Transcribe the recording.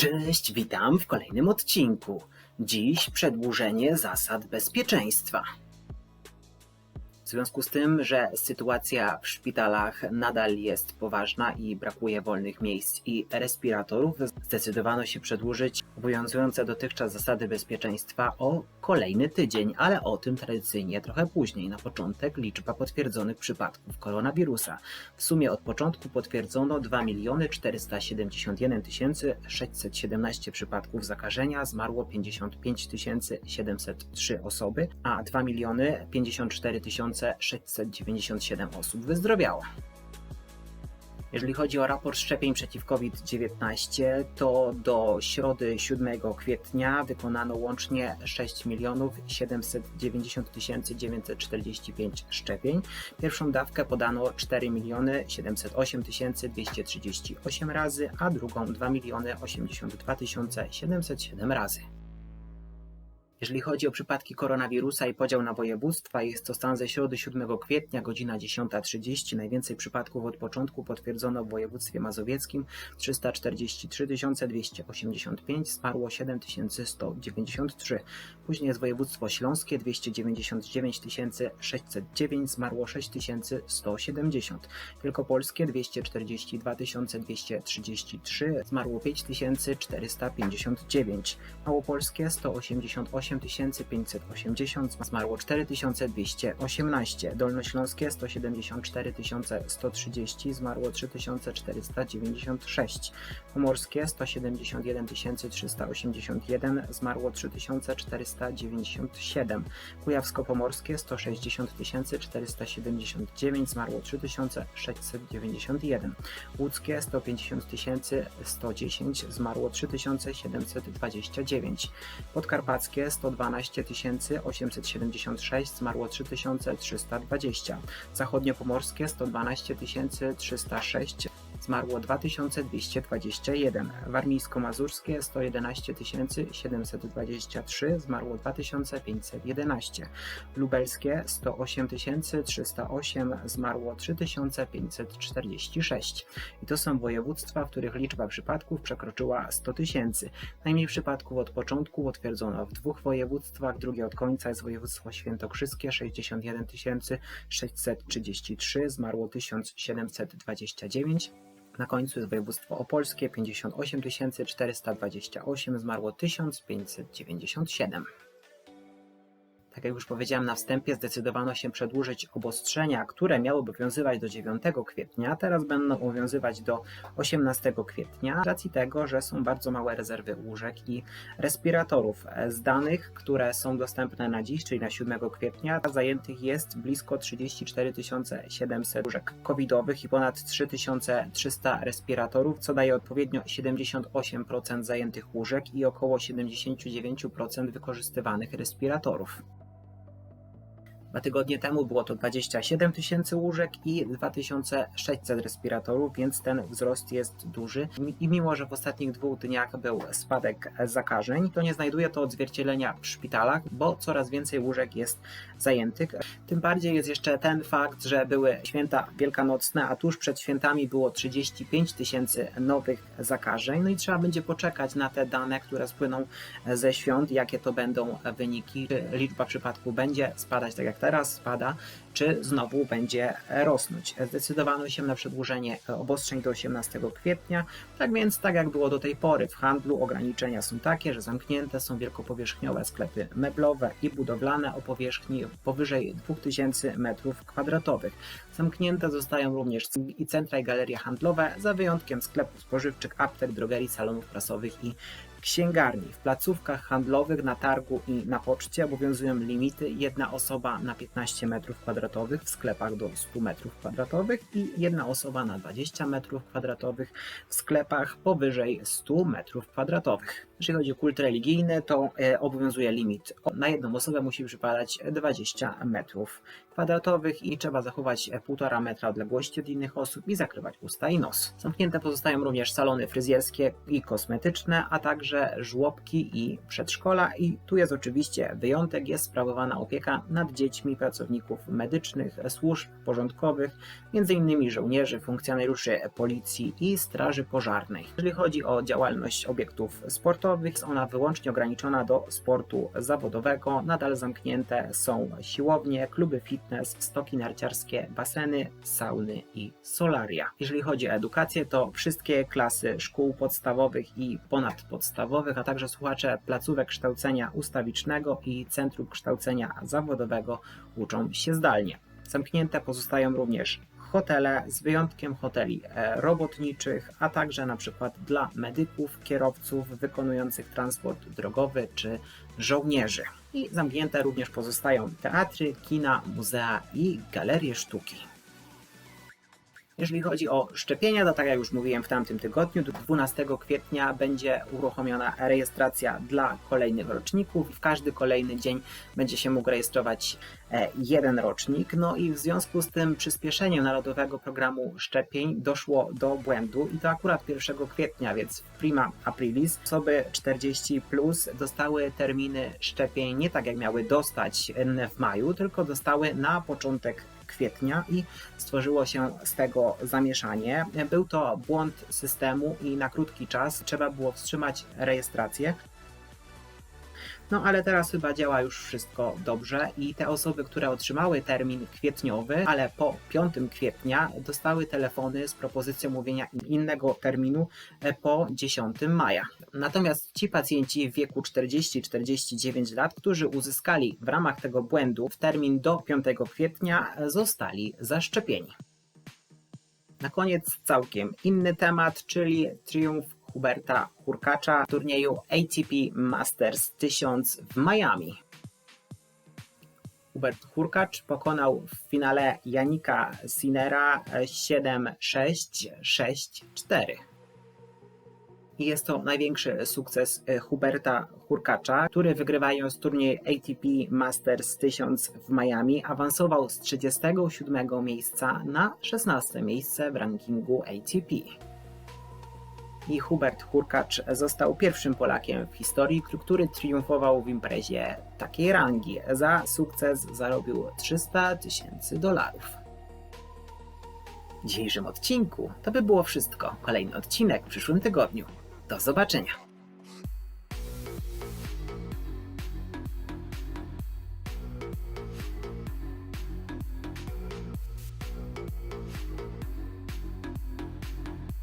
Cześć, witam w kolejnym odcinku. Dziś przedłużenie zasad bezpieczeństwa. W związku z tym, że sytuacja w szpitalach nadal jest poważna i brakuje wolnych miejsc i respiratorów, zdecydowano się przedłużyć obowiązujące dotychczas zasady bezpieczeństwa o kolejny tydzień, ale o tym tradycyjnie trochę później. Na początek liczba potwierdzonych przypadków koronawirusa. W sumie od początku potwierdzono 2 471 617 przypadków zakażenia, zmarło 55 703 osoby, a 2 54 697 osób wyzdrowiało. Jeżeli chodzi o raport szczepień przeciw COVID-19, to do środy 7 kwietnia wykonano łącznie 6 790 945 szczepień. Pierwszą dawkę podano 4 708 238 razy, a drugą 2 82 707 razy. Jeżeli chodzi o przypadki koronawirusa i podział na województwa, jest to stan ze środy 7 kwietnia, godzina 10.30. Najwięcej przypadków od początku potwierdzono w województwie mazowieckim 343 285, zmarło 7193. Później jest województwo śląskie 299 609, zmarło 6170. Wielkopolskie 242 233, zmarło 5459. Małopolskie 188 8580, zmarło 4218, Dolnośląskie 174 130, zmarło 3496, Pomorskie 171 381, zmarło 3497, Kujawsko-Pomorskie 160 479, zmarło 3691, Łódzkie 150 110, zmarło 3729, Podkarpackie 112 876, zmarło 3320. Zachodniopomorskie 112 306, zmarło 2221. Warmińsko-Mazurskie 111 723, zmarło 2511. Lubelskie 108 308, zmarło 3546. I to są województwa, w których liczba przypadków przekroczyła 100 tysięcy. Najmniej przypadków od początku potwierdzono w dwóch województwach, drugie od końca jest województwo świętokrzyskie 61 633, zmarło 1729. Na końcu jest województwo opolskie 58 428, zmarło 1597. Tak jak już powiedziałem na wstępie, zdecydowano się przedłużyć obostrzenia, które miały obowiązywać do 9 kwietnia, teraz będą obowiązywać do 18 kwietnia, z racji tego, że są bardzo małe rezerwy łóżek i respiratorów. Z danych, które są dostępne na dziś, czyli na 7 kwietnia, zajętych jest blisko 34 700 łóżek covidowych i ponad 3300 respiratorów, co daje odpowiednio 78% zajętych łóżek i około 79% wykorzystywanych respiratorów. Dwa tygodnie temu było to 27 tysięcy łóżek i 2600 respiratorów, więc ten wzrost jest duży. I mimo, że w ostatnich dwóch dniach był spadek zakażeń, to nie znajduje to odzwierciedlenia w szpitalach, bo coraz więcej łóżek jest zajętych. Tym bardziej jest jeszcze ten fakt, że były święta wielkanocne, a tuż przed świętami było 35 tysięcy nowych zakażeń. No i trzeba będzie poczekać na te dane, które spłyną ze świąt, jakie to będą wyniki, czy liczba przypadków będzie spadać tak jak teraz spada, czy znowu będzie rosnąć. Zdecydowano się na przedłużenie obostrzeń do 18 kwietnia, tak więc tak jak było do tej pory w handlu ograniczenia są takie, że zamknięte są wielkopowierzchniowe sklepy meblowe i budowlane o powierzchni powyżej 2000 m2. Zamknięte zostają również i centra i galerie handlowe, za wyjątkiem sklepów spożywczych, aptek, drogerii, salonów prasowych i księgarni. W placówkach handlowych, na targu i na poczcie obowiązują limity jedna osoba na 15 m2, w sklepach do 100 m2 i jedna osoba na 20 m2 w sklepach powyżej 100 m2. Jeżeli chodzi o kult religijny, to e, obowiązuje limit. Na jedną osobę musi przypadać 20 m2. kwadratowych i trzeba zachować e, 1,5 metra odległości od innych osób i zakrywać usta i nos. Zamknięte pozostają również salony fryzjerskie i kosmetyczne, a także żłobki i przedszkola i tu jest oczywiście wyjątek, jest sprawowana opieka nad dziećmi pracowników medycznych, służb porządkowych, m.in. żołnierzy, funkcjonariuszy policji i straży pożarnej. Jeżeli chodzi o działalność obiektów sportowych, jest ona wyłącznie ograniczona do sportu zawodowego. Nadal zamknięte są siłownie, kluby fitness, stoki narciarskie, baseny, sauny i solaria. Jeżeli chodzi o edukację, to wszystkie klasy szkół podstawowych i ponadpodstawowych, a także słuchacze placówek kształcenia ustawicznego i centrum kształcenia zawodowego uczą się zdalnie. Zamknięte pozostają również hotele, z wyjątkiem hoteli e, robotniczych, a także na przykład dla medyków, kierowców wykonujących transport drogowy czy żołnierzy. I zamknięte również pozostają teatry, kina, muzea i galerie sztuki. Jeżeli chodzi o szczepienia, to tak jak już mówiłem w tamtym tygodniu, do 12 kwietnia będzie uruchomiona rejestracja dla kolejnych roczników. W każdy kolejny dzień będzie się mógł rejestrować e, jeden rocznik. No i w związku z tym przyspieszeniem Narodowego Programu Szczepień doszło do błędu i to akurat 1 kwietnia, więc prima aprilis osoby 40 plus dostały terminy szczepień nie tak jak miały dostać w maju, tylko dostały na początek kwietnia i stworzyło się z tego zamieszanie. Był to błąd systemu i na krótki czas trzeba było wstrzymać rejestrację. No ale teraz chyba działa już wszystko dobrze i te osoby, które otrzymały termin kwietniowy, ale po 5 kwietnia dostały telefony z propozycją mówienia innego terminu e, po 10 maja. Natomiast ci pacjenci w wieku 40-49 lat, którzy uzyskali w ramach tego błędu w termin do 5 kwietnia, zostali zaszczepieni. Na koniec całkiem inny temat, czyli triumf Huberta Hurkacza w turnieju ATP Masters 1000 w Miami. Hubert Hurkacz pokonał w finale Janika Sinera 7-6, 6-4. I jest to największy sukces e, Huberta Hurkacza, który wygrywając turniej ATP Masters 1000 w Miami awansował z 37 miejsca na 16 miejsce w rankingu ATP i Hubert Hurkacz został pierwszym Polakiem w historii, który triumfował w imprezie takiej rangi. Za sukces zarobił 300 tysięcy dolarów. W dzisiejszym odcinku to by było wszystko. Kolejny odcinek w przyszłym tygodniu. Do zobaczenia.